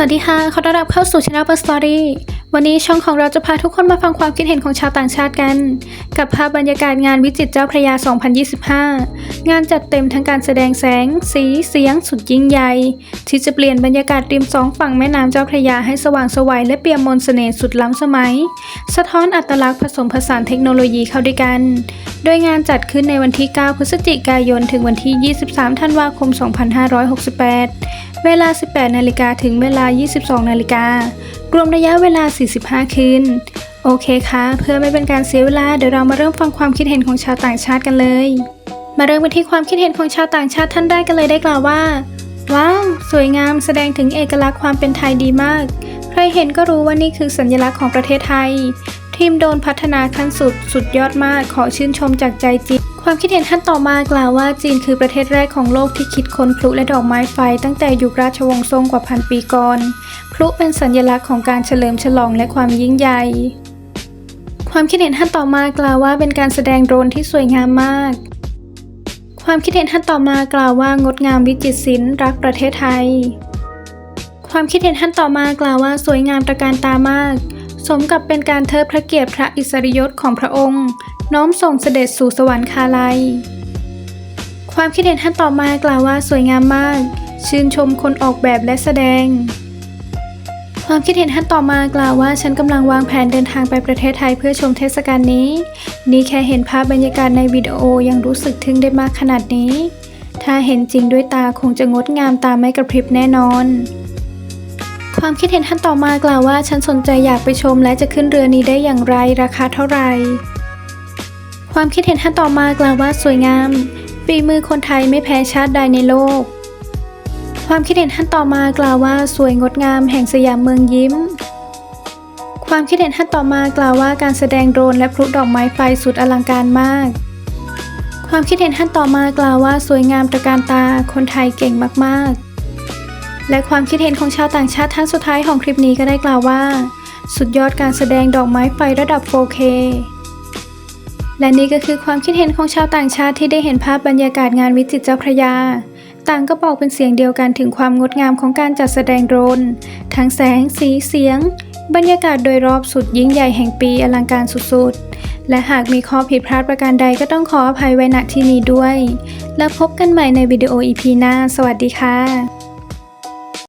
สวัสดีค่ะ ขอต้อนรับเข้าสู่ช anel เปิดสตอรี่วันนี้ช่องของเราจะพาทุกคนมาฟังความคิดเห็นของชาวต่างชาติกัน กับภาพบรรยากาศงานวิจิตรเจ้าพระยา 2025 งานจัดเต็มทั้งการแสดงแสง สีเสียง สุดยิ่งใหญ่ ที่จะเปลี่ยนบรรยากาศริมสองฝั่งแม่น้ำเจ้าพระยาให้สว่างสวัยและเปี่ยมมนต์เสน่ห์สุดล้ำสมัย สะท้อนอัตลักษณ์ผสมผสานเทคโนโลยีเข้าด้วยกันโดยงานจัดขึ้นในวันที่ 9 พฤศจิกายน ถึงวันที่ 23 ธันวาคม 2568 เวลา 18 นาฬิกาถึงเวลา 22 นาฬิการวมระยะเวลา 45 คืน โอเคค่ะ เพื่อไม่เป็นการเสียเวลา เดี๋ยวเรามาเริ่มฟังความคิดเห็นของชาวต่างชาติกันเลย มาเริ่มกันที่ความคิดเห็นของชาวต่างชาติท่านแรกกันเลยได้กล่าวว่า ว้าว สวยงามแสดงถึงเอกลักษณ์ความเป็นไทยดีมาก ใครเห็นก็รู้ว่านี่คือสัญลักษณ์ของประเทศไทย ทีมโดนพัฒนาขั้นสุดสุดยอดมากขอชื่นชมจากใจจริงความคิดเห็นท่านต่อมากล่าวว่าจีนคือประเทศแรกของโลกที่คิดค้นพลุและดอกไม้ไฟ ตั้งแต่ยุคราชวงศ์ซ่งกว่าพันปีก่อน พลุเป็นสัญลักษณ์ของการเฉลิมฉลองและความยิ่งใหญ่ความคิดเห็นท่านต่อมากล่าวว่าเป็นการแสดงโดรนที่สวยงามมาก ความคิดเห็นท่านต่อมากล่าวว่างดงามวิจิตรศิลป์รักประเทศไทย ความคิดเห็นท่านต่อมากล่าวว่าสวยงามตระการตามาก สมกับเป็นการเทิดพระเกียรติพระอิสริยศของพระองค์ น้อมส่งเสด็จสู่สวรรคาลัย ความคิดเห็นท่านต่อมากล่าวว่าสวยงามมาก ชื่นชมคนออกแบบและแสดง ความคิดเห็นท่านต่อมากล่าวว่าฉันกำลังวางแผนเดินทางไปประเทศไทยเพื่อชมเทศกาลนี้ นี่แค่เห็นภาพบรรยากาศในวิดีโอยังรู้สึกทึ่งได้มากขนาดนี้ ถ้าเห็นจริงด้วยตาคงจะงดงามตาไม่กระพริบแน่นอน ความคิดเห็นท่านต่อมากล่าวว่า ฉันสนใจอยากไปชมและจะขึ้นเรือนี้ได้อย่างไรราคาเท่าไหร่ ความคิดเห็นท่านต่อมากล่าวว่าสวยงามฝีมือคนไทยไม่แพ้ชาติใดในโลก ความคิดเห็นท่านต่อมากล่าวว่าสวยงดงามแห่งสยามเมืองยิ้ม ความคิดเห็นท่านต่อมากล่าวว่าการแสดงโดรนและพลุดอกไม้ไฟสุดอลังการมาก ความคิดเห็นท่านต่อมากล่าวว่าสวยงามตระการตาคนไทยเก่งมากๆ และความคิดเห็นของชาวต่างชาติท่านสุดท้ายของคลิปนี้ก็ได้กล่าวว่า สุดยอดการแสดงดอกไม้ไฟระดับ 4K และนี่ก็คือความคิดเห็นของชาวต่างชาติที่ได้เห็นภาพบรรยากาศงานวิจิตรเจ้าพระยา ต่างก็บอกเป็นเสียงเดียวกันถึงความงดงามของการจัดแสดงโดรน ทั้งแสง สีเสียง บรรยากาศโดยรอบสุดยิ่งใหญ่แห่งปีอลังการสุดๆ และหากมีข้อผิดพลาดประการใดก็ต้องขออภัยไว้ณที่นี้ด้วย แล้วพบกันใหม่ในวิดีโออีพีหน้า สวัสดีค่ะ